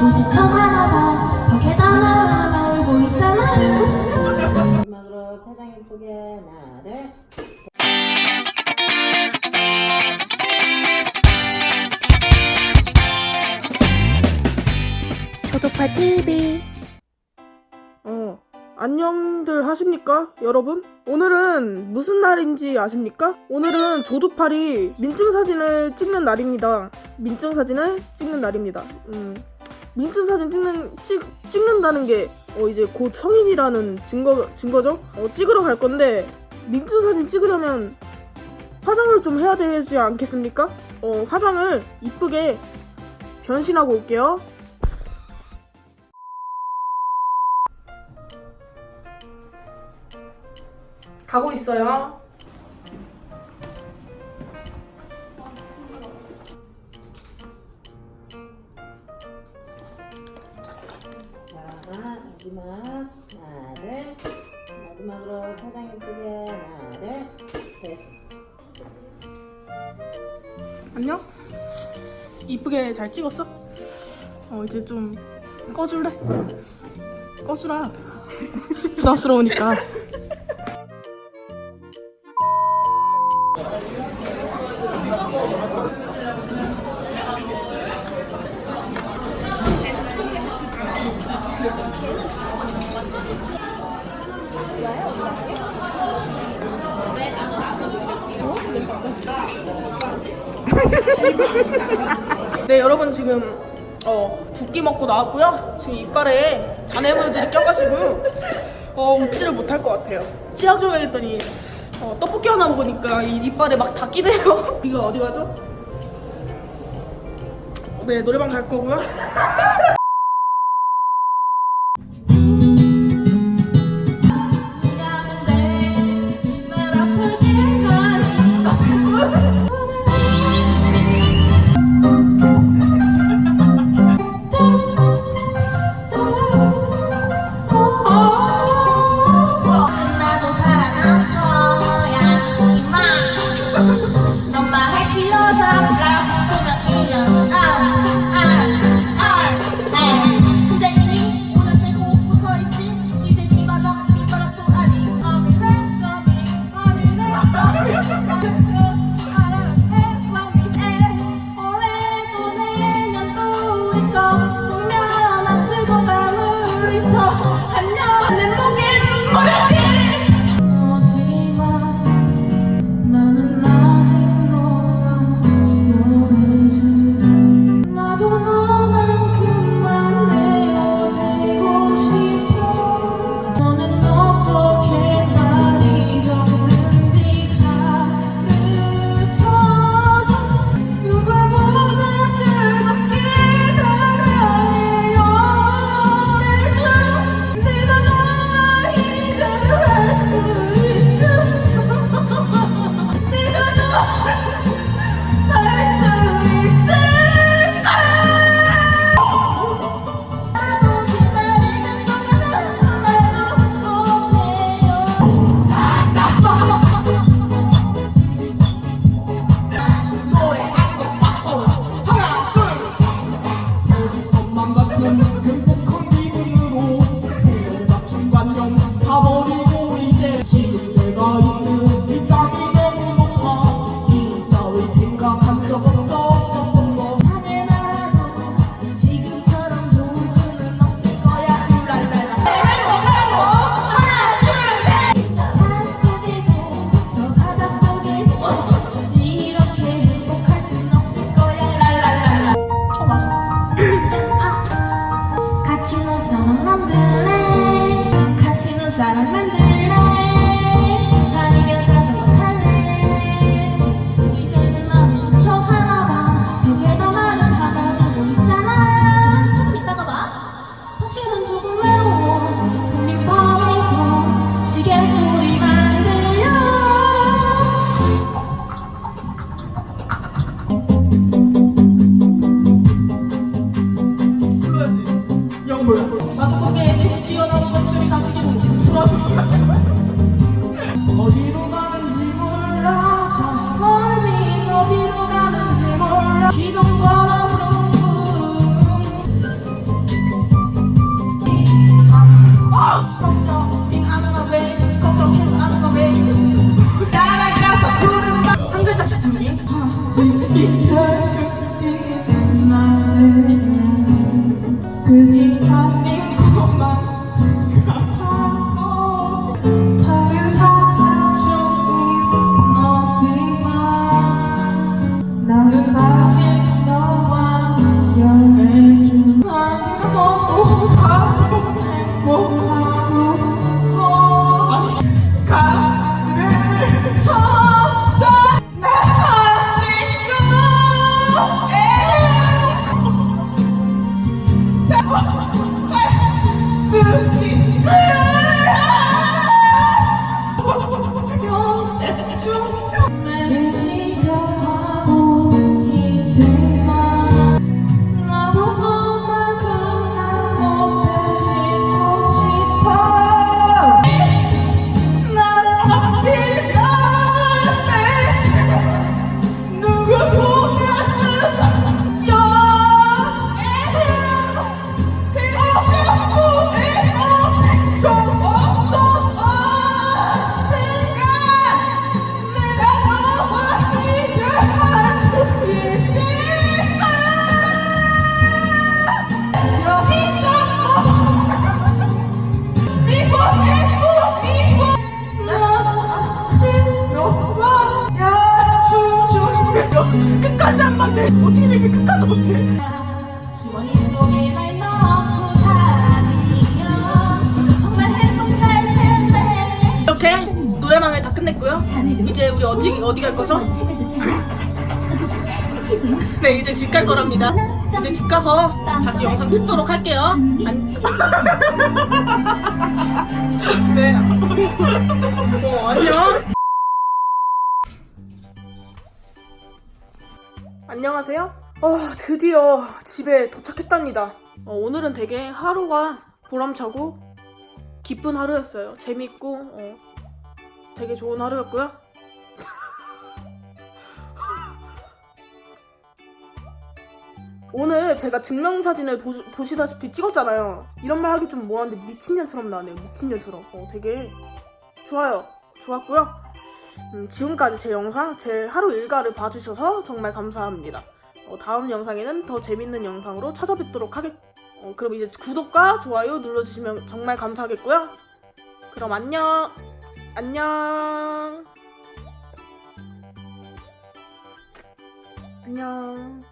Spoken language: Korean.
눈치쳐하나 봐 벽에다 날아나 울고 있잖아 마지막으로 표정 예쁘게 하나 둘 조조파 TV 어, 안녕들 하십니까, 여러분? 오늘은 무슨 날인지 아십니까? 오늘은 조두팔이 민증 사진을 찍는 날입니다. 민증 사진을 찍는 날입니다. 음, 민증 사진 찍는 찍 찍는다는 게 어, 이제 곧 성인이라는 증거 증거죠. 어, 찍으러 갈 건데 민증 사진 찍으려면 화장을 좀 해야 되지 않겠습니까? 어, 화장을 이쁘게 변신하고 올게요. 가고 있어요. 마지막 하나 둘 마지막으로 표정 예쁘게 하나 둘 됐어 안녕? 이쁘게 잘 찍었어? 어 이제 좀 꺼줄래? 꺼주라 부담스러우니까 네 여러분 지금 어 두 끼 먹고 나왔고요. 지금 이빨에 잔해물들이 껴가지고 어 웃지를 못할 것 같아요. 치약 좀 해야겠더니 어, 떡볶이 하나 먹으니까 이 이빨에 막 다 끼네요. 이거 어디 가죠? 네 노래방 갈 거고요 행복할 텐데 이렇게 노래방을 다 끝냈고요. 이제 우리 어디 어디 갈 거죠? 네 이제 집 갈 거랍니다. 이제 집 가서 다시 영상 찍도록 할게요. 안... 네. 어, 안녕. 안녕하세요. 어, 드디어 집에 도착했답니다. 어, 오늘은 되게 하루가 보람차고 기쁜 하루였어요. 재밌고 어, 되게 좋은 하루였고요. 오늘 제가 증명사진을 보, 시다시피 찍었잖아요. 이런 말 하기 좀 뭐한데 미친년처럼 나네요. 미친년처럼. 어, 되게 좋아요. 좋았고요. 음, 지금까지 제 영상, 제 하루 일과를 봐주셔서 정말 감사합니다. 어, 다음 영상에는 더 재밌는 영상으로 찾아뵙도록 하겠, 어, 그럼 이제 구독과 좋아요 눌러주시면 정말 감사하겠고요. 그럼 안녕. 안녕. 안녕.